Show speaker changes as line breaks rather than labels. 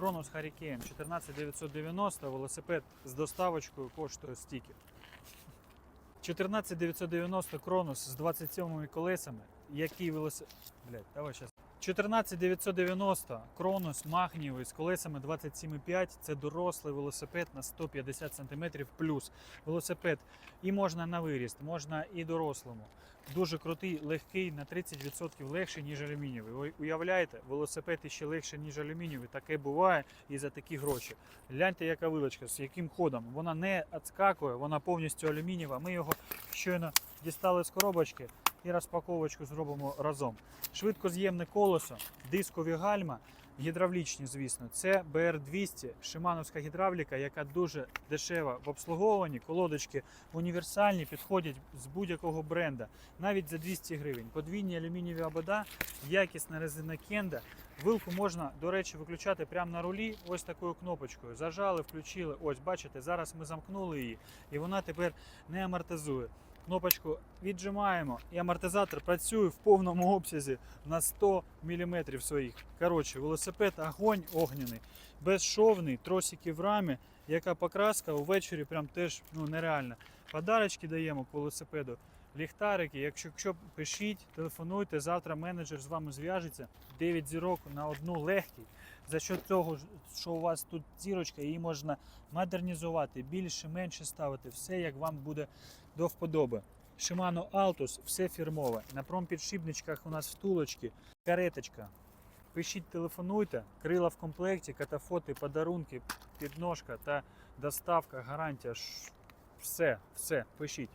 Кронос Hurricane 14990, велосипед з доставочкою коштує стільки. 14990 Кронус з 27 колесами, який велосипед. Блять, давай зараз. 14990 Кронос магнієвий з колесами 27,5. Це дорослий велосипед на 150 см плюс. Велосипед і можна на виріст, можна і дорослому. Дуже крутий, легкий, на 30% легший, ніж алюмінієвий. Ви уявляєте, велосипед іще легше, ніж алюмінієвий. Таке буває і за такі гроші. Гляньте, яка вилочка, з яким ходом. Вона не відскакує, вона повністю алюмінієва. Ми його щойно дістали з коробочки і розпаковочку зробимо разом. Швидкоз'ємне колесо, дискові гальма, гідравлічні, звісно. Це BR200, шимановська гідравліка, яка дуже дешева в обслуговуванні. Колодочки універсальні, підходять з будь-якого бренда, навіть за 200 гривень. Подвійні алюмінієві обода, якісна резина Кенда. Вилку можна, до речі, виключати прямо на рулі, ось такою кнопочкою. Зажали, включили. Ось, бачите, зараз ми замкнули її, і вона тепер не амортизує. Кнопочку віджимаємо, і амортизатор працює в повному обсязі на 100 мм своїх. Коротше, велосипед огонь огняний, безшовний, тросики в рамі, яка покраска увечері прям теж ну, нереальна. Подарочки даємо по велосипеду, ліхтарики. Якщо, якщо пишіть, телефонуйте, завтра менеджер з вами зв'яжеться. 9 зірок на одну легкий. За що цього, що у вас тут зірочка, її можна модернізувати, більше, менше ставити, все як вам буде до вподоби. Shimano Altus, все фірмове. На промпідшипничках у нас втулочки, кареточка. Пишіть, телефонуйте, крила в комплекті, катафоти, подарунки, підножка та доставка, гарантія. Все, все, пишіть.